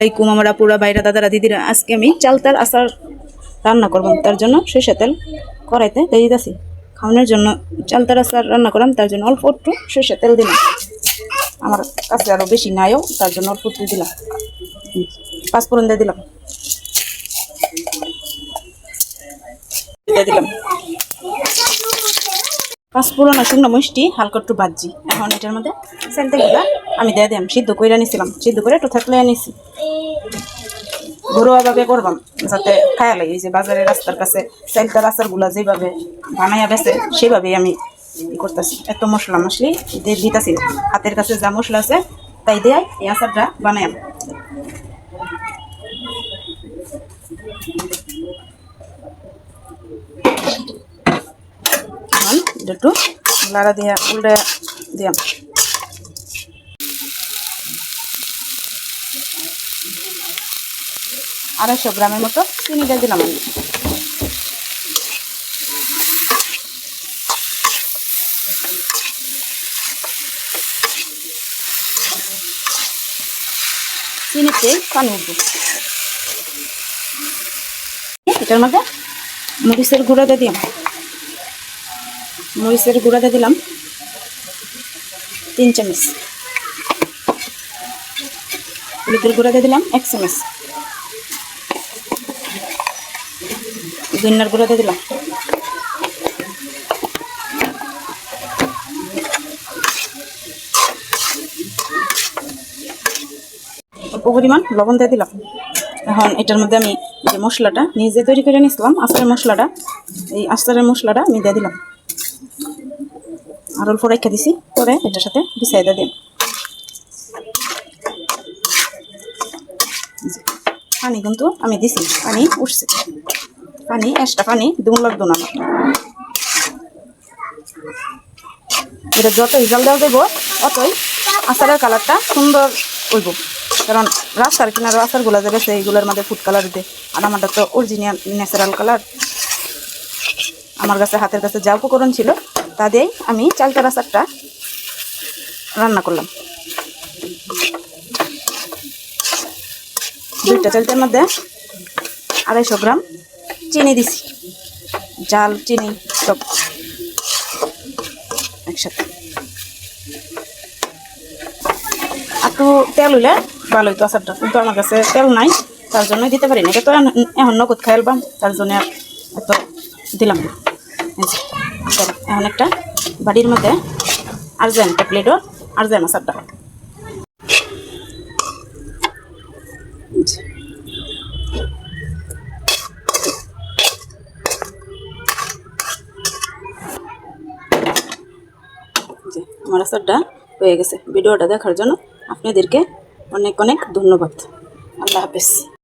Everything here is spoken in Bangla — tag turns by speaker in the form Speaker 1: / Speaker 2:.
Speaker 1: আলাইকুম, আমরা পুরা বাইরা দাদারা, দিদিরা। আজকে আমি চালতার আচার রান্না করব। তার জন্য সরিষা তেল কড়াইতে দিয়ে দিতেছি। খাওয়ানোর জন্য চালতার আচার রান্না করলাম। তার জন্য অল্প একটু সরিষা তেল দিলাম। আমার কাছে আরও বেশি নাইও, তার জন্য অল্প একটু দিলাম। পাঁচফোড়ন দিয়ে দিলাম। দিয়ে দিলাম। পাঁচফোড়ন আর শুকনো মিষ্টি হালকা একটু বাজি। এখন এটার মধ্যে সেলতে গুলা আমি দিয়ে দিলাম, সিদ্ধ করে নিছিলাম। সিদ্ধ করে একটু থাকলে আনিছি। ঘরোয়াভাবে করবাম, যাতে খায়া লাগে। যে বাজারের রাস্তার কাছে সেলটার আচারগুলা যেভাবে বানাইয়া বেছে, সেভাবেই আমি ই করতেছি। এত মশলা মশলি দিতেছি। হাতের কাছে যা মশলা আছে, তাই দিয়ে এই আচারটা বানাইয়াম এখন এটা একটু দিয়া আড়াইশো গ্রামের মতো চিনিটা দিলাম আমি। চিনিতে পানি উঠবে এটার মধ্যে মরিচের গুঁড়োটা মরিচের গুঁড়াটা দিলাম। তিন চামচ। হলুদের গুঁড়াটা দিলাম এক চামচ। ধনিয়ার গুঁড়াটা দিলাম। পরিমাণ লবণ দিয়ে দিলাম। এখন এটার মধ্যে আমি যে মশলাটা নিজে তৈরি করে নিয়েছিলাম আচারের মশলাটা, এই আচারের মশলাটা আমি দিয়ে দিলাম। আর অল্প রেখে দিছি। পরে এটার সাথে বিছাই দিন পানি কিন্তু আমি দিছি, পানি উঠছে। পানি, এক্সট্রা পানি দুম লাগতো না। এটা যতই জল দেওয়া দেবো, অতই আচারের কালারটা সুন্দর হইব। কারণ রাস্তার কিনার আচারগুলো যে বেছে এইগুলোর মধ্যে ফুড কালার দিতে আর আমারটা তো অরিজিনাল ন্যাচারাল কালার আমার কাছে হাতের কাছে যা উপকরণ ছিল তা আমি চালতার আচারটা রান্না করলাম। দুইটা চালতার মধ্যে আড়াইশো গ্রাম চিনি দিছি। জাল চিনি, সব একসাথে। একটু তেল হইলে ভালো হইতো আচারটা, কিন্তু আমার কাছে তেল নাই, তার জন্যই দিতে পারি না এটা তো এখন- নগদ খাইলবাম তার জন্য এত দিলাম না। চলো, এখন একটা বাড়ির মধ্যে আরজেন একটা প্লেটও আরজেন যে, আমার আচারটা হয়ে গেছে। ভিডিওটা দেখার জন্য আপনাদেরকে অনেক অনেক ধন্যবাদ। আল্লাহ হাফেজ।